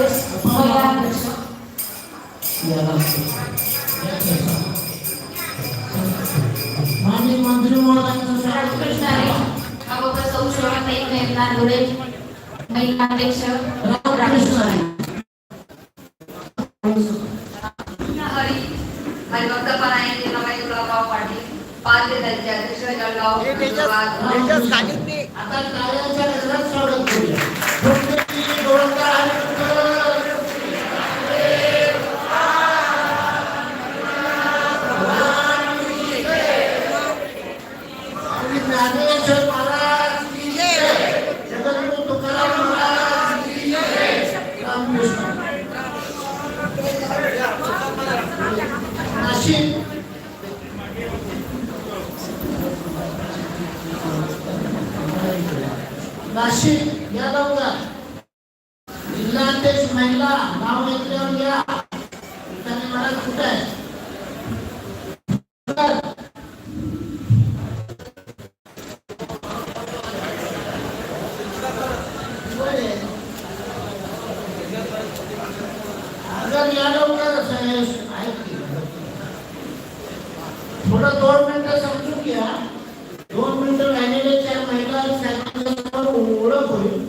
Deus, माननीय मंत्री महोदयांचं स्वागत कृष्ण नाशिक नाशिक या लवकर जिल्हाध्यक्ष महिला नाव घेतल्यावर घ्या त्यांनी मला कुठे आहे अगर या लवकर साहेब आहेत की थोडं दोन मिनिटं समजून घ्या दोन मिनिटं राहिलेले चार महिला साहेबांवर ओळख होईल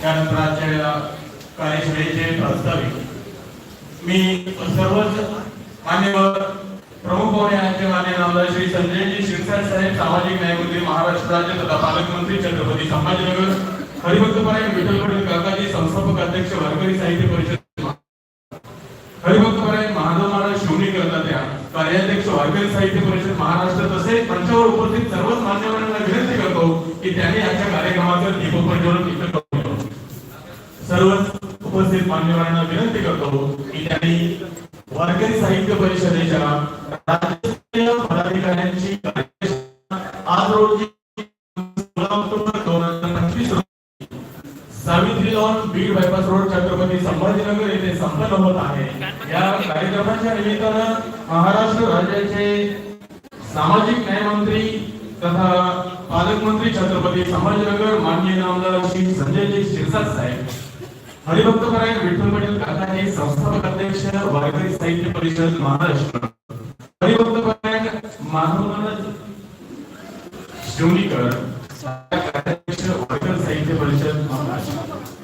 त्यानंतर आजच्या कार्यशाळेचे प्रस्तावित. मी सर्वच मान्यवर प्रमुख पाहुणे आहेत ते मान्य नामदार श्री संजयजी शिरसाट साहेब सामाजिक न्यायमंत्री महाराष्ट्र राज्य तथा पालकमंत्री छत्रपती संभाजीनगर हरिभक्तपरायण विठ्ठलपटेल काकाजी संस्थापक अध्यक्ष वारकरी साहित्य परिषद हरिभक्तपरायण महादेव महाराज शिवणीकर तात्या कार्याध्यक्ष वारकरी साहित्य परिषद महाराष्ट्र तसेच मंचावर उपस्थित सर्वच मान्यवरांना विनंती करतो की त्यांनी आजच्या कार्यक्रमाचं दीपक प्रज्वलन इथं सर्वच उपस्थित मान्यवरांना विनंती करतो की त्यांनी वारकरी साहित्य परिषदेच्या राज्यस्तरीय पदाधिकाऱ्यांची आज रोजी सोळा ऑक्टोबर दोन हजार पंचवीस रोजी Savitri lawn Beed bypass road Chhatrapati Sambhajinagar येथे संपन्न होत आहे. या कार्यक्रमाच्या निमित्तानं महाराष्ट्र राज्याचे सामाजिक न्याय मंत्री तथा पालकमंत्री छत्रपती संभाजीनगर माननीय नामदार श्री संजयजी शिरसाट साहेब हरिभक्त नारायण विठ्ठल पटेल काकाजी संस्थापक अध्यक्ष वारकरी साहित्य परिषद महाराष्ट्र. हरिभक्तपरायण माधवराज शिवणीकर कार्याध्यक्ष वारकरी साहित्य परिषद महाराष्ट्र.